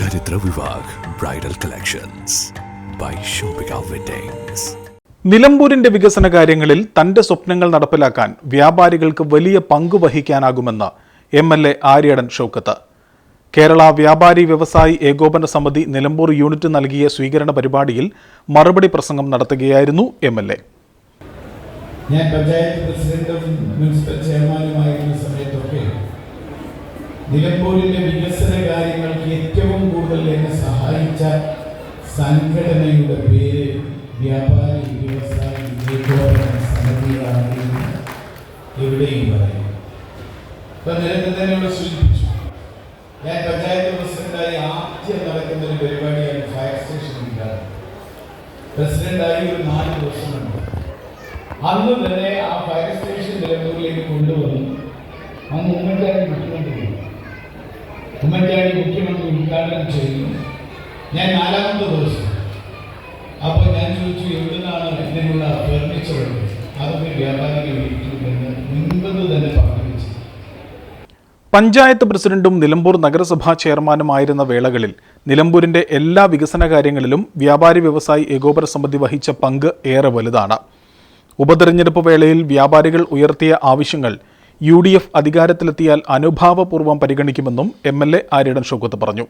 ചരിത്ര Vivah bridal collections by Shoppika weddings നിലമ്പൂരിന്റെ വികസന കാര്യങ്ങളിൽ തന്റെ സ്വപ്നങ്ങൾ നടപ്പിലാക്കാൻ വ്യാപാരികൾക്ക് വലിയ പങ്ക് വഹിക്കാനാകുമെന്ന് M L A Aryadan Shoukath. Kerala വ്യാപാരി വ്യവസായി ഏകോപന സമിതി നിലമ്പൂർ യൂണിറ്റ് നൽകിയ സ്വീകരണ പരിപാടിയിൽ മറുപടി പ്രസംഗം നടത്തുകയായിരുന്നു എം എൽ എ. ഞാൻ പഞ്ചായത്ത് പ്രസിഡന്റും മുനിസിപ്പൽ ചെയർമാനുമായിരുന്ന സമയത്തൊക്കെ നിലമ്പൂരിന്റെ വികസന കാര്യങ്ങൾക്ക് സംഘടനയുടെ പേര് വ്യാപാരി വ്യവസായി ഏകോപന സമിതിയാണ് എവിടെയും പറയും. ഇപ്പൊ നിരന്തരം തന്നെ ഇവിടെ സൂചിപ്പിച്ചു. ഞാൻ പഞ്ചായത്ത് പ്രസിഡന്റായി ആദ്യം നടക്കുന്ന ഒരു പരിപാടിയാണ് ഫയർ സ്റ്റേഷൻ ഉദ്ഘാടനം പ്രസിഡന്റായി ഒരു നാല് വർഷമുണ്ട്. അന്ന് തന്നെ ആ ഫയർ സ്റ്റേഷൻ നിലമ്പൂരിലേക്ക് കൊണ്ടുവന്നു. അന്ന് ഉമ്മൻചാണ്ടി മുഖ്യമന്ത്രി ഉമ്മൻചാണ്ടി മുഖ്യമന്ത്രി ഉദ്ഘാടനം ചെയ്തു. ഞാൻ നാലാമത്തെ ദിവസം. അപ്പോൾ ഞാൻ ചോദിച്ചു എവിടുന്നാണ് ഇതിനുള്ള ഫർണിച്ചർ അതൊക്കെ വ്യാപാരികൾ പഞ്ചായത്ത് പ്രസിഡന്റും നിലമ്പൂർ നഗരസഭാ ചെയർമാനുമായിരുന്ന വേളകളിൽ നിലമ്പൂരിന്റെ എല്ലാ വികസന കാര്യങ്ങളിലും വ്യാപാരി വ്യവസായി ഏകോപന സമിതി വഹിച്ച പങ്ക് ഏറെ വലുതാണ്. ഉപതെരഞ്ഞെടുപ്പ് വേളയിൽ വ്യാപാരികൾ ഉയർത്തിയ ആവശ്യങ്ങൾ യു ഡി എഫ് അധികാരത്തിലെത്തിയാൽ അനുഭാവപൂർവം പരിഗണിക്കുമെന്നും എം എൽ എ ആര്യടൻ പറഞ്ഞു.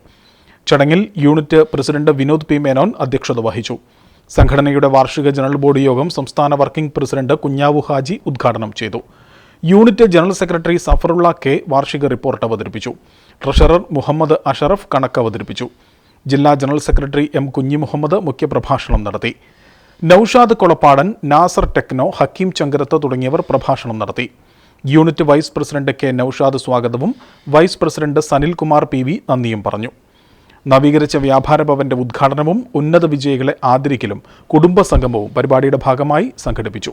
ചടങ്ങിൽ unit president Vinod P Menon അധ്യക്ഷത വഹിച്ചു. സംഘടനയുടെ വാർഷിക ജനറൽ ബോഡി യോഗം സംസ്ഥാന വർക്കിംഗ് പ്രസിഡന്റ് കുഞ്ഞാവു ഹാജി ഉദ്ഘാടനം ചെയ്തു. Unit general secretary Safarulla K വാർഷിക റിപ്പോർട്ട് അവതരിപ്പിച്ചു. ട്രഷറർ മുഹമ്മദ് അഷറഫ് കണക്ക് അവതരിപ്പിച്ചു. ജില്ലാ ജനറൽ സെക്രട്ടറി എം കുഞ്ഞി മുഹമ്മദ് മുഖ്യപ്രഭാഷണം നടത്തി. നൌഷാദ് കൊളപ്പാടൻ നാസർ ടെക്നോ ഹക്കീം ചങ്കരത്ത് തുടങ്ങിയവർ പ്രഭാഷണം നടത്തി. Unit vice president K Noushad സ്വാഗതവും vice president Sanilkumar P V നന്ദിയും പറഞ്ഞു. നവീകരിച്ച വ്യാപാര ഭവന്റെ ഉദ്ഘാടനവും ഉന്നത വിജയികളെ ആദരിക്കലും കുടുംബ സംഗമവും പരിപാടിയുടെ ഭാഗമായി സംഘടിപ്പിച്ചു